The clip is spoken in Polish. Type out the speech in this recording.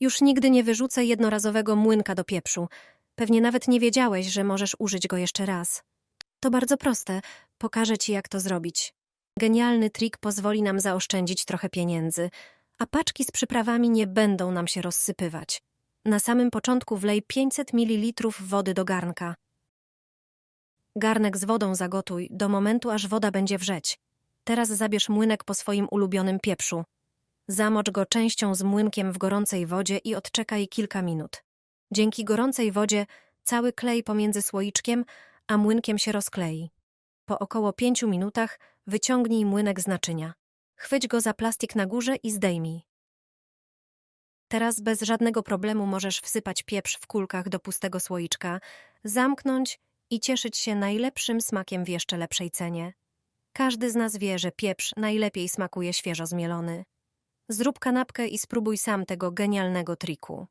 Już nigdy nie wyrzucę jednorazowego młynka do pieprzu. Pewnie nawet nie wiedziałeś, że możesz użyć go jeszcze raz. To bardzo proste. Pokażę ci, jak to zrobić. Genialny trik pozwoli nam zaoszczędzić trochę pieniędzy, a paczki z przyprawami nie będą nam się rozsypywać. Na samym początku wlej 500 ml wody do garnka. Garnek z wodą zagotuj do momentu, aż woda będzie wrzeć. Teraz zabierz młynek po swoim ulubionym pieprzu. Zamocz go częścią z młynkiem w gorącej wodzie i odczekaj kilka minut. Dzięki gorącej wodzie cały klej pomiędzy słoiczkiem a młynkiem się rozklei. Po około pięciu minutach wyciągnij młynek z naczynia. Chwyć go za plastik na górze i zdejmij. Teraz bez żadnego problemu możesz wsypać pieprz w kulkach do pustego słoiczka, zamknąć i cieszyć się najlepszym smakiem w jeszcze lepszej cenie. Każdy z nas wie, że pieprz najlepiej smakuje świeżo zmielony. Zrób kanapkę i spróbuj sam tego genialnego triku.